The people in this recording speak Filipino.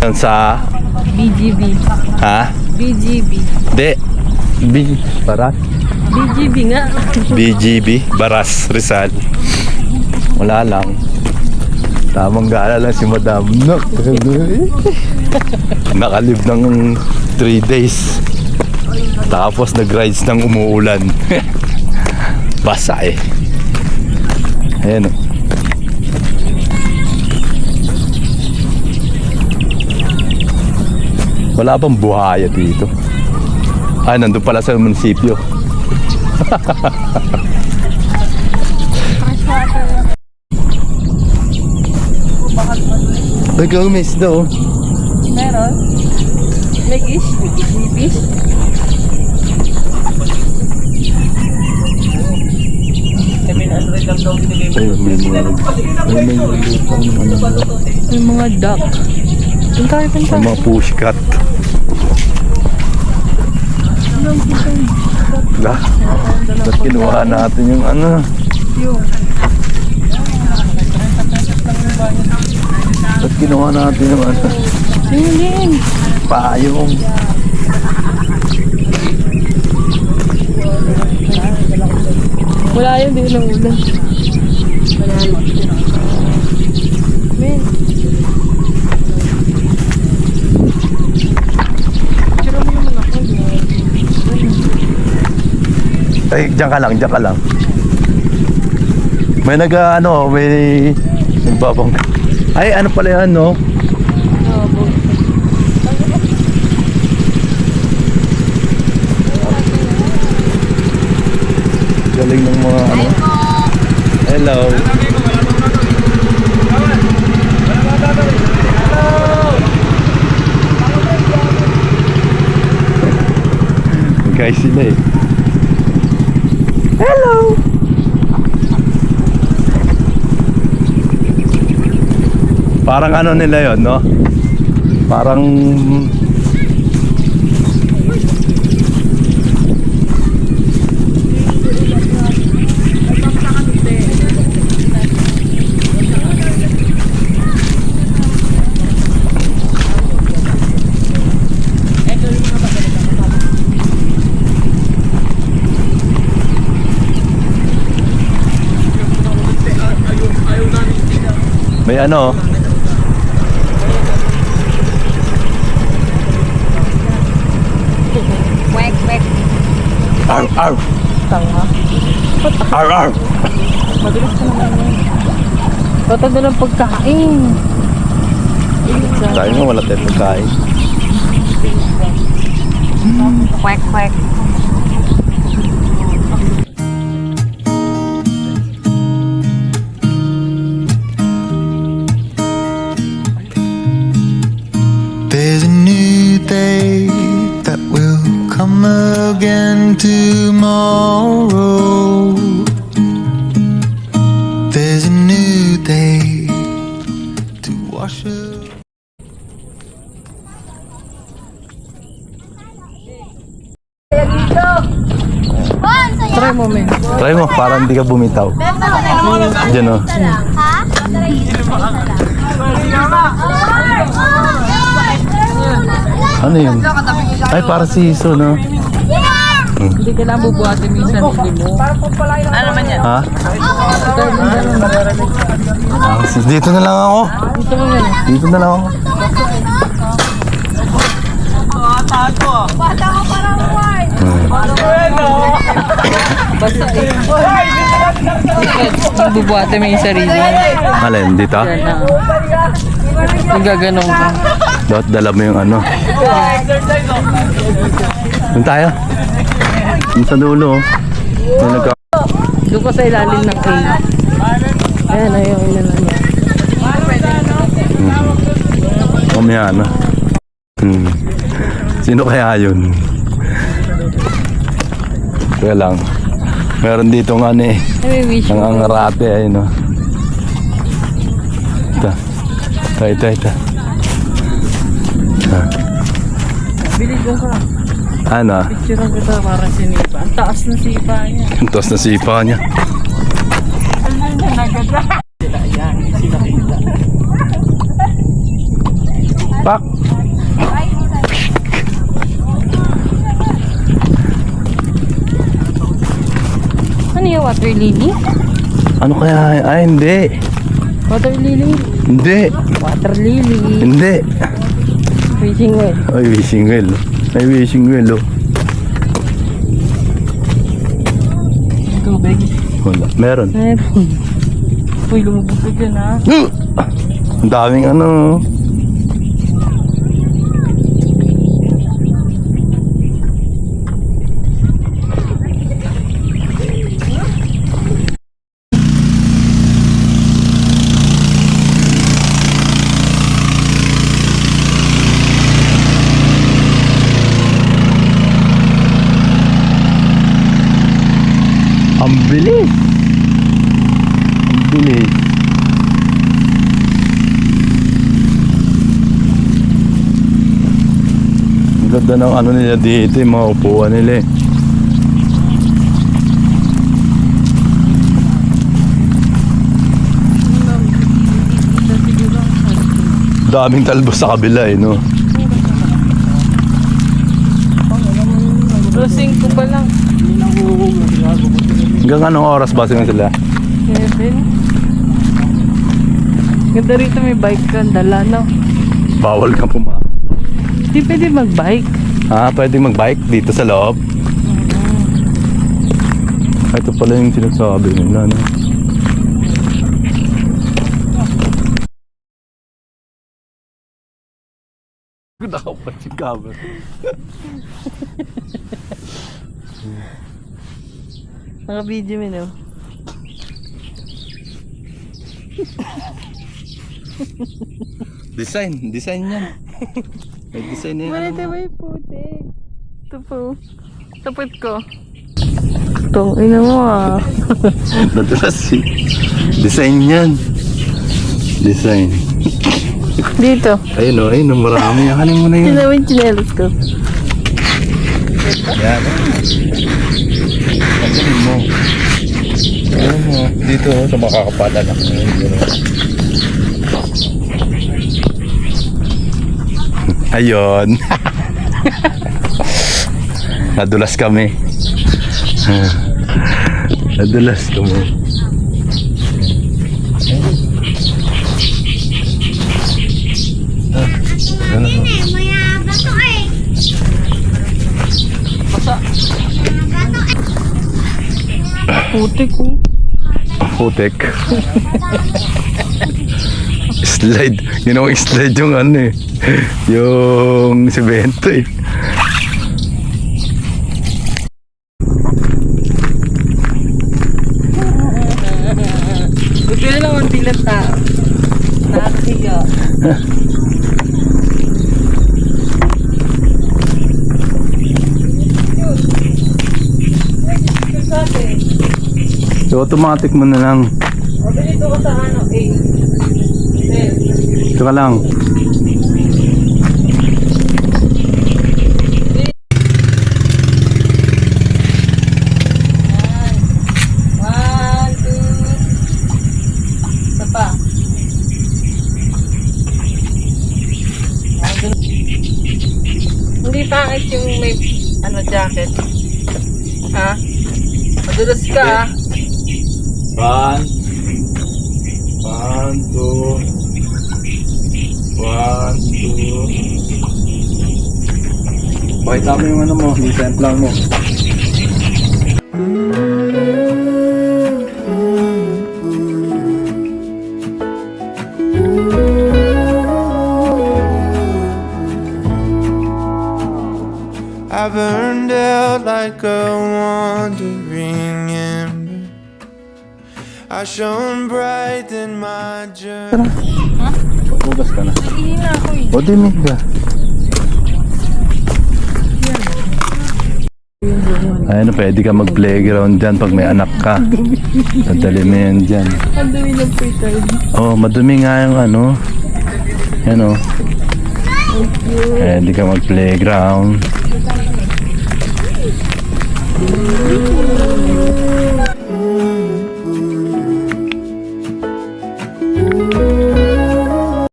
Yan sa, BGB. ha? BGB. De, B, Baras? BGB nga. BGB, Baras, Rizal. Wala lang. Tamang gala lang si Madam. No. Nakalib ng 3 days. Tapos nag-rides ng umuulan. Basa eh. Ayan o. Wala bang buhaya dito? Ay, nandun pala sa munisipyo. Ikaw, miss daw. Meron. May fish. May fish. Ayun, may mga... May may lutang. May mga duck. Punta tayo, punta. May mga pushcat. La, ba't kinuha natin yung ano? Ba't kinuha natin yung ano? Yun. Payong. Wala yun, di lang ulan. Wala na. Men. Tsura mo naman ako. Ay, diyan ka lang, diyan ka lang. May nag ano, may nagbabang. Ay, ano pala yan, no? Galing ng mga ano. Hello. Guys sila eh. Hello. Parang ano nila yon, no? Parang ano, Wek, wek. ar ar Tanga. ar ar. Madalas ka naman yun. Tatanda ng pagkain. Tayo nga wala tayong pagkain. Quack, quack. Day to wash away. Try mo, men. Try mo, para hindi ka bumitaw. Diyan oh. o. Ano yun? Ay, para si Iso, no? Hindi ka lang bubuhatin minsan hindi mo. Ano naman yan? Ha? Yung. Ah, si- dito na lang ako. Dito mo yan. Dito na lang ako. Basta eh. Yung bubuhatin mo yung sarili. Alin, dito? Yan na. Yung gaganong ka. Dapat dala mo yung ano. Doon tayo. Doon sa dulo. oh. Nagka... Doon ka sa ilalim ng A. Ayan, ayaw ilan ano. Mamaya na. Hmm. Sino kaya yun? Kaya lang. Meron dito nga ano eh. Ay. Nangangarate ayun o. Ito. Ito, ito, ito. Bili ko ka. Ano? Picture kita para sinipa. Ang taas na sipa niya. Ang taas na sipa niya. Sila yan. Sila kita. Pak! Ano yung water lily? Ano kaya? Ay, hindi. Water lily? Hindi. Water lily. Hindi. Fishing well. Ay, wishing well. Ay, wishing well, oh. Tubig. Wala. Meron. Meron. Uy, lumubog ha. Uh! Ang daming ano. Ang bilis. Ang bilis. Ang ganda ng ano nila dito, yung mga upuan nila eh. Daming talbos sa kabila eh, no? Rosing ko pa lang. Hanggang anong oras ba sila sila? Kevin. Ganda rito may bike ka, dala no. Bawal kang puma. Di pwede mag-bike. Ah, pwede mag-bike dito sa loob? Ah, Ito pala yung sinasabi nila, no? Nakapat yung cover. Naka-video mo no. Design, design yan. May design na yan. Wala ano. may putik. Ito po. Tapot ko. Tong ina mo ah. Nadulas eh. Design yan. Design. Dito. Ayun o, ayun o, marami. Hanin mo na yun. Sino yung chinelas ko? Yan. Ang mo. Ayun mo. Dito oh, sa makakapalan ako. Ayun. Nadulas kami. Nadulas kami. Putik ko. Putek. slide. Ginawa slide yung ano eh. Yung si Bento eh. Buti na lang ang pilat tao. Nakakahiga. So automatic mo na lang. O, dito ko sa ano. Eh. Ito ka lang. Hindi pangit yung may ano jacket. Ha? Madulas ka ah. One. One, two. One, two. Yung ano mo, mo. I burned out like a wandering ember. I shone bright in my journey. Bugas ka na. Na ako eh. O, dinig ka. Ayun, pwede ka mag-playground dyan pag may anak ka. Dadali mo yan dyan. Ang dumi ng pretard. Oh, madumi nga yung ano. Yan oh. Pwede ka mag-playground.